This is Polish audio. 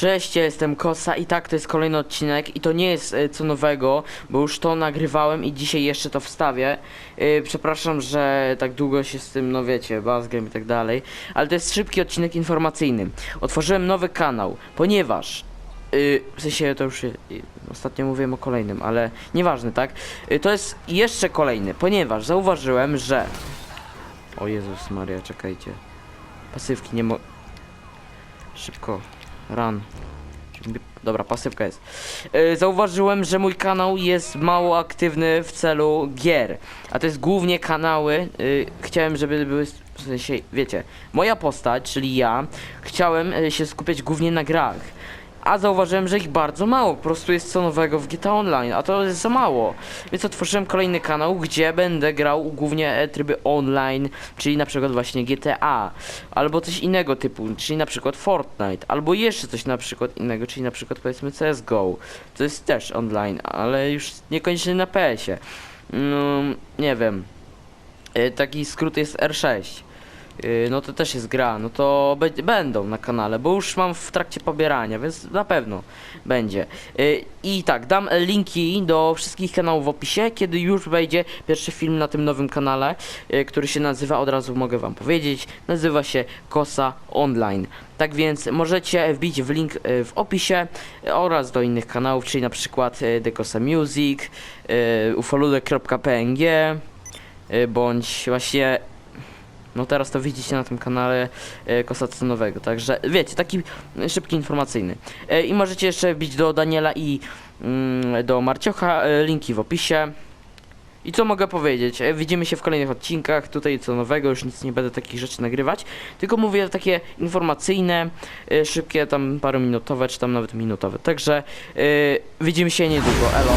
Cześć, ja jestem Kosa i tak to jest kolejny odcinek i to nie jest e, co nowego, bo już to nagrywałem i dzisiaj jeszcze to wstawię. E, Przepraszam, że tak długo się z tym, no wiecie, bazgiem i tak dalej, ale to jest szybki odcinek informacyjny. Otworzyłem nowy kanał, ponieważ y, w sensie to już y, ostatnio mówiłem o kolejnym, ale nieważne, tak? Y, to jest jeszcze kolejny, ponieważ zauważyłem, że o Jezus Maria, czekajcie. Pasywki nie mo... Szybko. Run. Dobra, pasywka jest. Yy, zauważyłem, że mój kanał jest mało aktywny w celu gier. A to jest głównie kanały. Yy, chciałem, żeby były. W sensie, wiecie, moja postać, czyli ja, chciałem yy, się skupiać głównie na grach. A zauważyłem, że ich bardzo mało, po prostu jest co nowego w GTA Online, a to jest za mało. Więc otworzyłem kolejny kanał, gdzie będę grał głównie e, tryby online, czyli na przykład właśnie GTA, albo coś innego typu, czyli na przykład Fortnite, albo jeszcze coś na przykład innego, czyli na przykład powiedzmy CSGO. To jest też online, ale już niekoniecznie na PS-ie. No, nie wiem. E, Taki skrót jest R6. Yy, no to też jest gra, no to będą na kanale, bo już mam w trakcie pobierania, więc na pewno będzie. Yy, I tak, dam linki do wszystkich kanałów w opisie, kiedy już wejdzie pierwszy film na tym nowym kanale, yy, który się nazywa, od razu mogę wam powiedzieć, nazywa się Kosa Online. Tak więc możecie wbić w link w opisie oraz do innych kanałów, czyli na przykład yy, The Kosa Music, ufoludek.png bądź właśnie no teraz to widzicie na tym kanale e, Kosacenowego, także wiecie, taki szybki informacyjny. E, I możecie jeszcze wbić do Daniela i mm, do Marciocha, e, linki w opisie. I co mogę powiedzieć? E, widzimy się w kolejnych odcinkach, tutaj co nowego, już nic nie będę takich rzeczy nagrywać, tylko mówię takie informacyjne, e, szybkie, tam parominutowe, czy tam nawet minutowe. Także e, widzimy się niedługo, elo.